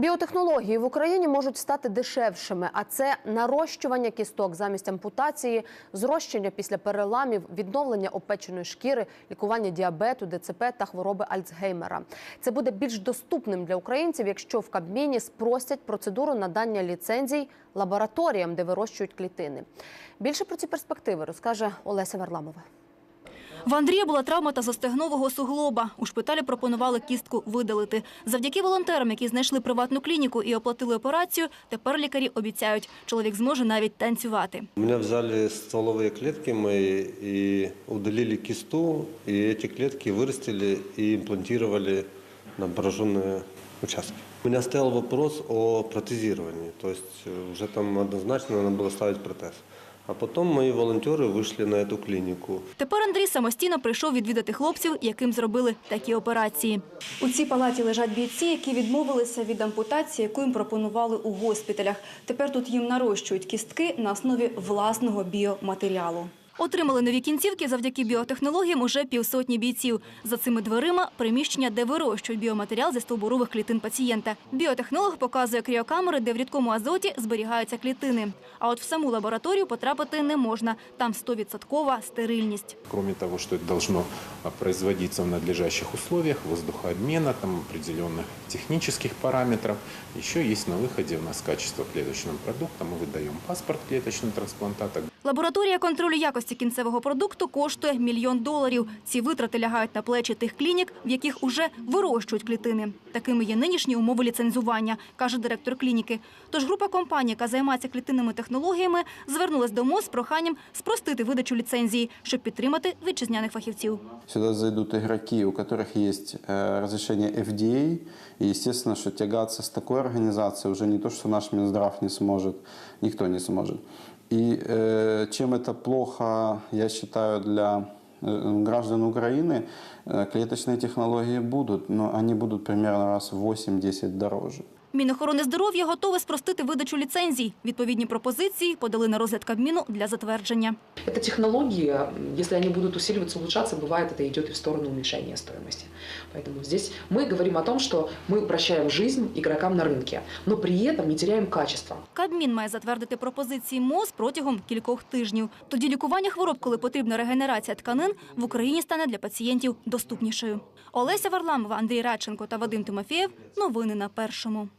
Біотехнології в Україні можуть стати дешевшими, а це нарощування кісток замість ампутації, зрощення після переламів, відновлення опеченої шкіри, лікування діабету, ДЦП та хвороби Альцгеймера. Це буде більш доступним для українців, якщо в Кабміні спростять процедуру надання ліцензій лабораторіям, де вирощують клітини. Більше про ці перспективи розкаже Олеся Варламова. В Андрія була травма тазостегнового суглоба. У шпиталі пропонували кістку видалити. Завдяки волонтерам, які знайшли приватну клініку і оплатили операцію, тепер лікарі обіцяють, чоловік зможе навіть танцювати. У меня взяли стволовые клетки мои и удалили кисту, и эти клетки вырастили и имплантировали на пораженные участки. У меня стоял вопрос о протезировании, то есть э, уже там однозначно надо было ставить протез. А потом мои волонтеры вышли на эту клинику. Тепер Андрій самостійно прийшов відвідати хлопців, яким зробили такі операції. У цій палаті лежать бійці, які відмовилися від ампутації, яку їм пропонували у госпіталях. Тепер тут їм нарощують кістки на основі власного біоматеріалу. Отримали нові кінцівки завдяки біотехнологіям уже півсотні бійців. За цими дверима приміщення, де вирощують біоматеріал зі стовбурових клітин пацієнта. Біотехнолог показує кріокамери, де в рідкому азоті зберігаються клітини. А от в саму лабораторію потрапити не можна. Там 100% стерильність. Кроме того, что это должно а, производиться в надлежащих условиях, воздухообмена, там определенных технических параметров, еще есть на выходе у нас качество клеточным продуктам. Мы выдаем паспорт клеточного трансплантата, Лабораторія контролю якості кінцевого продукту коштує мільйон доларів. Ці витрати лягають на плечі тих клінік, в яких уже вирощують клітини. Такими є нинішні умови ліцензування, каже директор клініки. Тож група компаній, яка займається клітинними технологіями, звернулась до МОЗ з проханням спростити видачу ліцензії, щоб підтримати вітчизняних фахівців. Сюда зайдут игроки, у которых есть э, разрешение FDA. И естественно, что тягаться с такой организацией уже не то, что наш Минздрав не сможет, никто не сможет. И э, чем это плохо, я считаю, для э, граждан Украины, э, клеточные технологии будут, но они будут примерно раз в 8-10 дороже. Мінохорони здоров'я готове спростити видачу ліцензій. Відповідні пропозиції подали на розгляд Кабміну для затвердження. Это технологии, если они будут усиливаться, улучшаться, бывает это идет и в сторону уменьшения стоимости. Поэтому здесь мы говорим о том, что мы упрощаем жизнь игрокам на рынке, но при этом не теряем качества. Кабмін має затвердити пропозиції МОЗ протягом кількох тижнів. Тоді лікування хвороб, коли потрібна регенерація тканин, в Україні стане для пацієнтів доступнішою. Олеся Варламова, Андрій Радченко та Вадим Тимофєєв. Новини на першому.